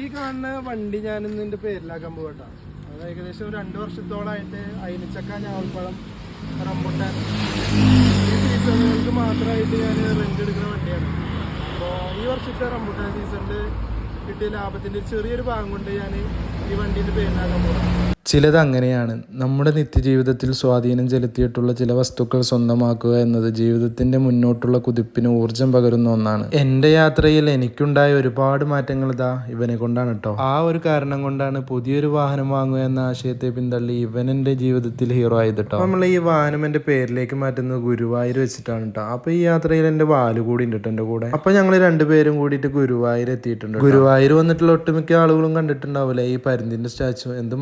ഈ കാണുന്ന വണ്ടി ഞാൻ ഇന്ന് എന്റെ പേരിലാക്കാൻ പോകട്ടോ അത് ഏകദേശം ഒരു രണ്ട് വർഷത്തോളായിട്ട് അയിനിച്ചക്ക ഞാവൽപ്പഴം റംബുട്ടാൻ. ഈ സീസണുകൾക്ക് മാത്രമായിട്ട് ഞാൻ റെന്റ് എടുക്കുന്ന വണ്ടിയാണ്. അപ്പോൾ ഈ വർഷത്തെ റംബുട്ടാൻ സീസണിൽ കിട്ടിയ ലാഭത്തിന്റെ ചെറിയൊരു ഭാഗം കൊണ്ട് ഞാൻ ഈ വണ്ടിന്റെ പേരിലാക്കാൻ പോകാം ചിലത് അങ്ങനെയാണ്. നമ്മുടെ നിത്യജീവിതത്തിൽ സ്വാധീനം ചെലുത്തിയിട്ടുള്ള ചില വസ്തുക്കൾ സ്വന്തമാക്കുക എന്നത് ജീവിതത്തിന്റെ മുന്നോട്ടുള്ള കുതിപ്പിന് ഊർജം പകരുന്ന ഒന്നാണ്. എന്റെ യാത്രയിൽ എനിക്കുണ്ടായ ഒരുപാട് മാറ്റങ്ങൾ ഇതാ ഇവനെ കൊണ്ടാണ് കേട്ടോ ആ ഒരു കാരണം കൊണ്ടാണ് പുതിയൊരു വാഹനം വാങ്ങുക എന്ന ആശയത്തെ പിന്തള്ളി ഇവൻ എന്റെ ജീവിതത്തിൽ ഹീറോ ആയത് കേട്ടോ നമ്മൾ ഈ വാഹനം എന്റെ പേരിലേക്ക് മാറ്റുന്നത് ഗുരുവായൂർ വെച്ചിട്ടാണ് കേട്ടോ അപ്പോൾ ഈ യാത്രയിൽ എന്റെ വാൽ കൂടി ഉണ്ട് എന്റെ കൂടെ. അപ്പോൾ ഞങ്ങൾ രണ്ടുപേരും കൂടിയിട്ട് ഗുരുവായൂർ എത്തിയിട്ടുണ്ട് ഗുരുവായൂർ വന്നിട്ടുള്ള ഒട്ടുമിക്ക ആളുകളും കണ്ടിട്ടുണ്ടാവില്ലേ ഈ പരുന്തിന്റെ സ്റ്റാച്ചു എന്ത്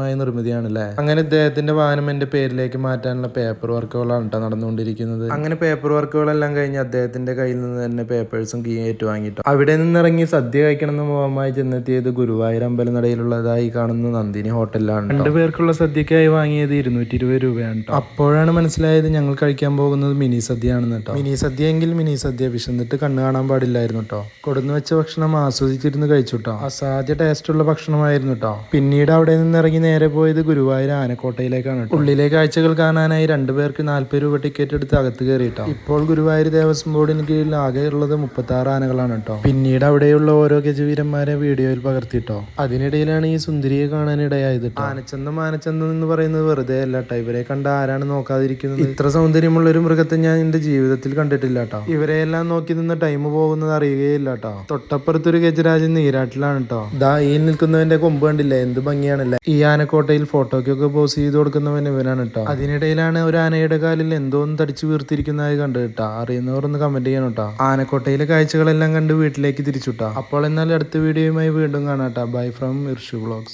മനോഹരമായ നിർമ്മിതിയാണല്ലേ അങ്ങനെ ഇദ്ദേഹത്തിന്റെ വാഹനം എന്റെ പേരിലേക്ക് മാറ്റാനുള്ള പേപ്പർ വർക്കുകളാണ് കേട്ടോ നടന്നുകൊണ്ടിരിക്കുന്നത്. അങ്ങനെ പേപ്പർ വർക്കുകളെല്ലാം കഴിഞ്ഞ് അദ്ദേഹത്തിന്റെ കയ്യിൽ നിന്ന് തന്നെ പേപ്പേഴ്സും കീ ഏറ്റുവാങ്ങിട്ടോ അവിടെ നിന്നിറങ്ങി സദ്യ കഴിക്കണമെന്ന് മോഹമായി ചെന്നെത്തിയത് ഗുരുവായൂർ അമ്പലനടയിലുള്ളതായി കാണുന്ന നന്ദിനി ഹോട്ടലിലാണ് രണ്ടു പേർക്കുള്ള സദ്യക്കായി വാങ്ങിയത് ഇരുന്നൂറ്റി ഇരുപത് രൂപയാണ് കേട്ടോ അപ്പോഴാണ് മനസ്സിലായത് ഞങ്ങൾ കഴിക്കാൻ പോകുന്നത് മിനി സദ്യയാണെന്ന് കേട്ടോ മിനി സദ്യ എങ്കിൽ മിനി സദ്യ വിശന്നിട്ട് കണ്ണു കാണാൻ പാടില്ലായിരുന്നു കേട്ടോ കൊടുന്നു വെച്ച ഭക്ഷണം ആസ്വദിച്ചിരുന്ന് കഴിച്ചു കേട്ടോ അസാധ്യ ടേസ്റ്റുള്ള ഭക്ഷണമായിരുന്നു കേട്ടോ പിന്നീട് അവിടെ നിന്ന് ഇറങ്ങി നേരെ പോയത് ഗുരുവായൂർ ആനക്കോട്ടയിലേക്കാണ് കേട്ടോ. ഉള്ളിലെ കാഴ്ചകൾ കാണാനായി രണ്ടുപേർക്ക് നാല്പത് രൂപ ടിക്കറ്റ് എടുത്ത് അകത്ത് കയറിയിട്ടോ. ഇപ്പോൾ ഗുരുവായൂർ ദേവസ്വം ബോർഡിന് കീഴിൽ ആകെ ഉള്ളത് മുപ്പത്തി ആറ് ആനകളാണ് കേട്ടോ. പിന്നീട് അവിടെയുള്ള ഓരോ ഗജവീരന്മാരെ വീഡിയോയിൽ പകർത്തിട്ടോ അതിനിടയിലാണ് ഈ സുന്ദരിയെ കാണാനിടയായത്. ആനച്ചന്തം ആനച്ചന്തം എന്ന് പറയുന്നത് വെറുതെ അല്ല കേട്ടോ. ഇവരെ കണ്ട ആരാണ് നോക്കാതിരിക്കുന്നത്? ഇത്ര സൗന്ദര്യമുള്ള ഒരു മൃഗത്തെ ഞാൻ എന്റെ ജീവിതത്തിൽ കണ്ടിട്ടില്ല കേട്ടോ. ഇവരെയെല്ലാം നോക്കി നിന്ന് ടൈം പോകുന്നത് അറിയുകയില്ല കേട്ടോ. തൊട്ടപ്പുറത്തൊരു ഗജരാജൻ നീരാട്ടിലാണ് കേട്ടോ. ദാ ഈ നിൽക്കുന്നവന്റെ കൊമ്പ് കണ്ടില്ലേ? എന്ത് ഭംഗിയാണല്ലേ? ഈ ആനക്കോട്ടയിൽ ഫോട്ടോയ്ക്കൊക്കെ പോസ് ചെയ്ത് കൊടുക്കുന്നവൻ ഇവനാണ് കേട്ടോ അതിനിടയിലാണ് ഒരു ആനയുടെ കാലിൽ എന്തോന്ന് തടിച്ചു വീർത്തിരിക്കുന്നതായി കണ്ടു കേട്ടോ അറിയുന്നവർ ഒന്ന് കമന്റ് ചെയ്യണം കേട്ടോ ആനക്കോട്ടയിലെ കാഴ്ചകളെല്ലാം കണ്ട് വീട്ടിലേക്ക് തിരിച്ചു കേട്ടോ അപ്പോൾ എന്നാൽ അടുത്ത വീഡിയോയുമായി വീണ്ടും കാണാം കേട്ടോ ബൈ ഫ്രം ഇർഷു വ്ളോഗ്സ്